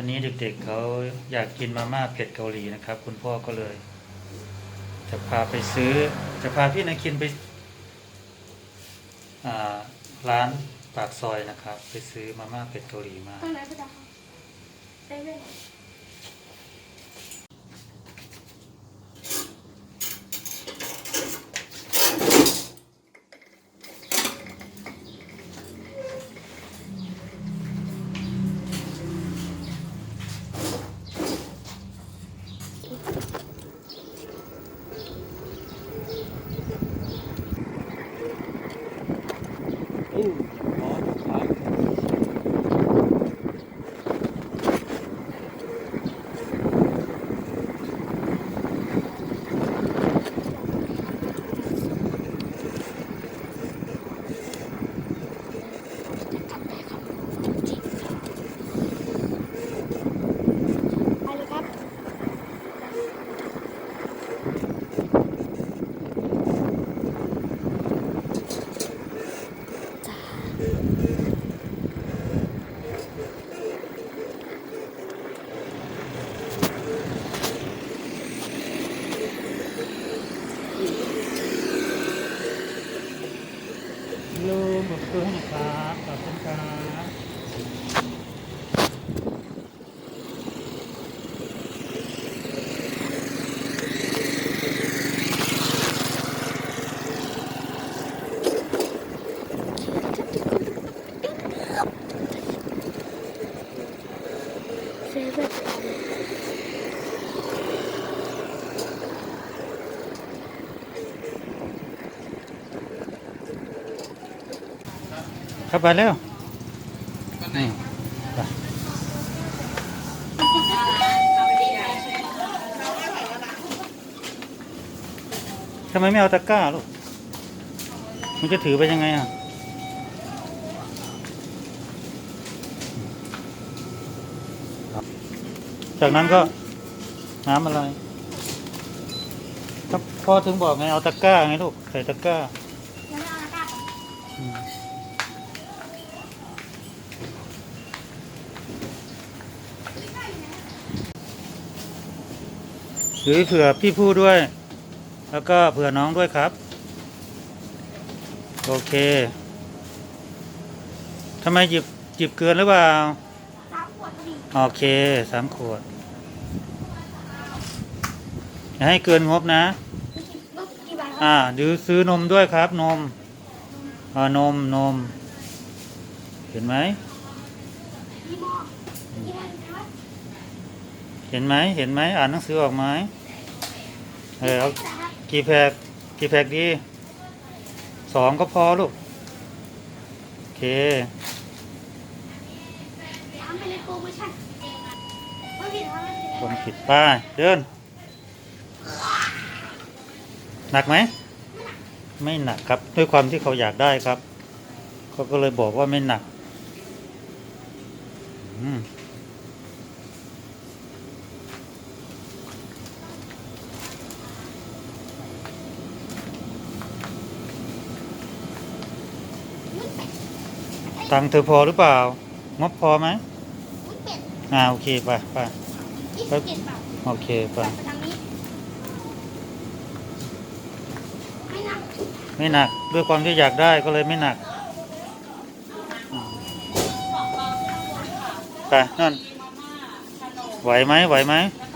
วันนี้เด็กๆเขาอยากกินมาม่าเผ็ดเกาหลีนะครับ คุณพ่อก็เลย จะพาไปซื้อ จะพาพี่นาคินไปร้านปากซอยนะครับ ไปซื้อมาม่าเผ็ดเกาหลีมาตรงไหนไปจ้ะเซเว่น ไปเลยครับ ลูกขอบคุณนะครับขอบคุณครับ เข้าไปเร็วนี่ไปทำไมไม่เอาตะกร้าลูก มันจะถือไปยังไงอะ จากนั้นก็น้ำอะไรครับพ่อถึงบอกไงเอาตะกร้าไงลูก ใส่ตะกร้า แล้วเอาละกัน อืม ซื้อเผื่อพี่ผู้ด้วย แล้วก็เผื่อน้องด้วยครับ โอเคทำไมหยิบหยิบเกินหรือเปล่าโอเคสามขวดอย่าให้เกินงบนะ อ่าดูซื้อนมด้วยครับ นมอ่านมนม เห็นไหม เห็นไหมเห็นไหมอ่านหนังสือออกไหมเออเอานะครับกี่แพกกี่แพกดีสองก็พอลูก โอเคทำไปเลยโปรโมชั่นไม่ผิดทำไม่ผิดคนผิดป้ายเดิน หนักไหม ไม่หนักครับ ด้วยความที่เขาอยากได้ครับเขาก็เลยบอกว่าไม่หนัก อืม ตังค์เธอพอหรือเปล่า งบพอไหมอุ้ยเป็ดอ่าโอเคไปไปยี่สิบเจ็ดบาทโอเคไปไปทางนี้ไม่นับไม่หนักด้วยความที่อยากได้ก็เลยไม่หนักไปนั่นไหวไหมไหวไหมแล้ว